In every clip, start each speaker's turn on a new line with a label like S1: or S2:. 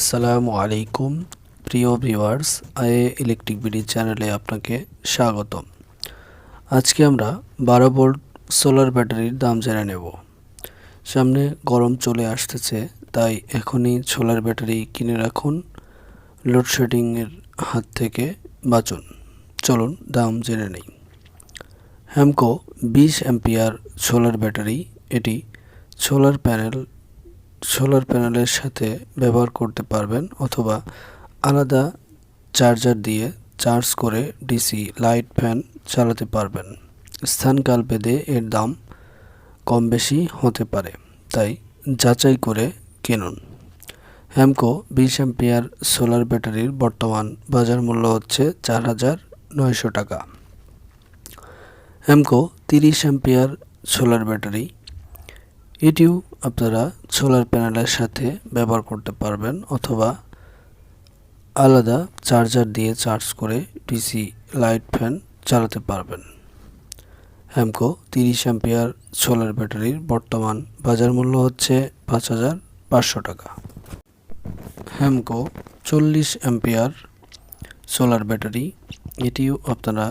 S1: আসসালামু আলাইকুম, প্রিয় ভিউয়ার্স আইএ ইলেকট্রিক বিডি চ্যানেলে আপনাকে স্বাগতম। আজকে আমরা বারো ভোল্ট সোলার ব্যাটারির দাম জেনে নেব। সামনে গরম চলে আসতেছে, তাই এখনই সোলার ব্যাটারি কিনে রাখুন, লোডশেডিংয়ের হাত থেকে বাঁচুন। চলুন, দাম জেনে নেই। হ্যামকো বিশ অ্যাম্পিয়ার সোলার ব্যাটারি, এটি সোলার প্যানেল সোলার প্যানেলের সাথে ব্যবহার করতে পারবেন অথবা আলাদা চার্জার দিয়ে চার্জ করে ডিসি লাইট ফ্যান চালাতে পারবেন। স্থানকাল ভেদে এর দাম কম বেশি হতে পারে, তাই যাচাই করে কিনুন। হ্যামকো বিশ অ্যাম্পিয়ার সোলার ব্যাটারির বর্তমান বাজার মূল্য হচ্ছে চার হাজার নয়শো টাকা। হ্যামকো তিরিশ অ্যাম্পিয়ার সোলার ব্যাটারি এটিও আপনারা সোলার প্যানেলের সাথে ব্যবহার করতে পারবেন অথবা আলাদা চার্জার দিয়ে চার্জ করে ডিসি লাইট ফ্যান চালাতে পারবেন। হ্যামকো তিরিশ অ্যাম্পিয়ার সোলার ব্যাটারির বর্তমান বাজার মূল্য হচ্ছে পাঁচ হাজার পাঁচশো টাকা। হ্যামকো চল্লিশ অ্যাম্পিয়ার সোলার ব্যাটারি, এটিও আপনারা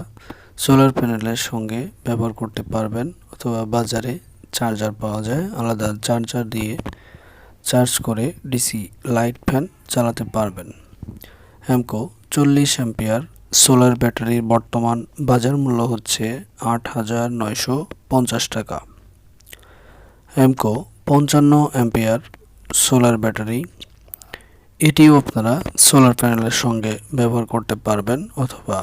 S1: সোলার প্যানেলের সঙ্গে ব্যবহার করতে পারবেন অথবা বাজারে চার্জার পাওয়া যায়। আলাদা চার্জার দিয়ে চার্জ করে ডিসি লাইট ফ্যান চালাতে পারবেন। হ্যামকো চল্লিশ অ্যাম্পিয়ার সোলার ব্যাটারির বর্তমান বাজার মূল্য হচ্ছে আট হাজার নয়শো পঞ্চাশ টাকা। হ্যামকো পঞ্চান্ন অ্যাম্পিয়ার সোলার ব্যাটারি। এটিও আপনারা সোলার প্যানেলের সঙ্গে ব্যবহার করতে পারবেন অথবা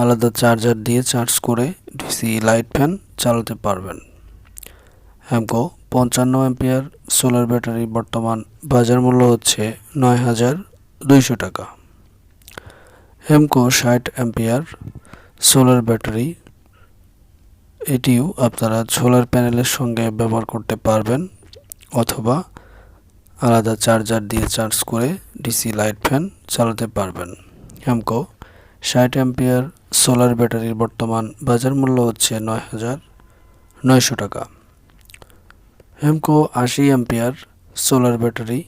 S1: আলাদা চার্জার দিয়ে চার্জ করে ডিসি লাইট ফ্যান চালাতে পারবেন। হ্যামকো পঞ্চান্ন অ্যাম্পিয়ার সোলার ব্যাটারি বর্তমান বাজার মূল্য হচ্ছে নয় হাজার দুইশো টাকা। হেমকো ষাট অ্যাম্পিয়ার সোলার ব্যাটারি, এটিও আপনারা সোলার প্যানেলের সঙ্গে ব্যবহার করতে পারবেন, অথবা আলাদা চার্জার দিয়ে চার্জ করে ডিসি লাইট ফ্যান চালাতে পারবেন। হেমকো ষাট অ্যাম্পিয়ার সোলার ব্যাটারির বর্তমান বাজার মূল্য হচ্ছে নয় হাজার নয়শো টাকা। হেমকো আশি অ্যাম্পিয়ার সোলার ব্যাটারি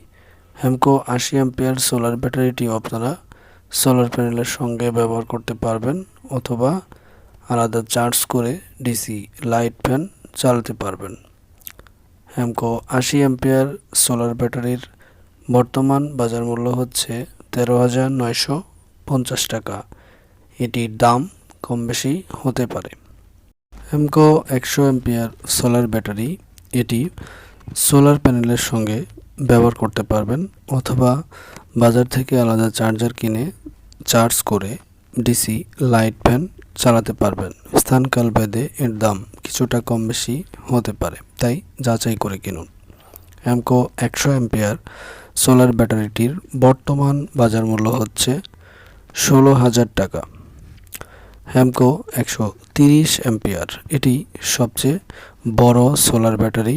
S1: হেমকো আশি অ্যাম্পিয়ার সোলার ব্যাটারিটিও আপনারা সোলার প্যানেলের সঙ্গে ব্যবহার করতে পারবেন অথবা আলাদা চার্জ করে ডিসি লাইট ফ্যান চালাতে পারবেন। হেমকো আশি অ্যাম্পিয়ার সোলার ব্যাটারির বর্তমান বাজার মূল্য হচ্ছে তেরো হাজার নয়শো পঞ্চাশ টাকা। এটির দাম কম বেশি হতে পারে। হেমকো একশো অ্যাম্পিয়ার সোলার ব্যাটারি এটি সোলার প্যানেলের সঙ্গে ব্যবহার করতে পারবেন অথবা বাজার থেকে আলাদা চার্জার কিনে চার্জ করে ডিসি লাইট ফ্যান চালাতে পারবেন। স্থানকাল ভেদে এর দাম কিছুটা কম বেশি হতে পারে, তাই যাচাই করে কিনুন। অ্যামকো একশো অ্যাম্পিয়ার সোলার ব্যাটারিটির বর্তমান বাজার মূল্য হচ্ছে ষোলো হাজার টাকা। হ্যামকো একশো তিরিশ অ্যাম্পিয়ার, এটি সবচেয়ে বড় সোলার ব্যাটারি।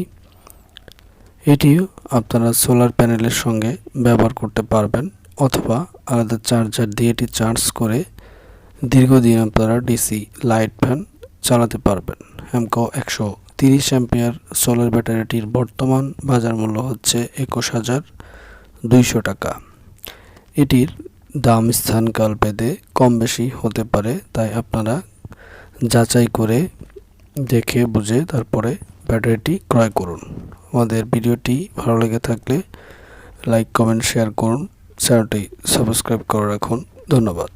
S1: এটিও আপনারা সোলার প্যানেলের সঙ্গে ব্যবহার করতে পারবেন অথবা আলাদা চার্জার দিয়ে এটি চার্জ করে দীর্ঘদিন আপনারা ডিসি লাইট ফ্যান চালাতে পারবেন। হ্যামকো একশো তিরিশ অ্যাম্পিয়ার সোলার ব্যাটারিটির বর্তমান বাজার মূল্য হচ্ছে একুশ হাজার দুইশো টাকা। এটির দাম স্থানকাল ভেদে কম বেশি হতে পারে, তাই আপনারা যাচাই করে দেখে, বুঝে তারপরে ব্যাটারিটি ক্রয় করুন। আমাদের ভিডিওটি ভালো লেগে থাকলে লাইক, কমেন্ট, শেয়ার করুন। চ্যানেলটি সাবস্ক্রাইব করে রাখুন। ধন্যবাদ।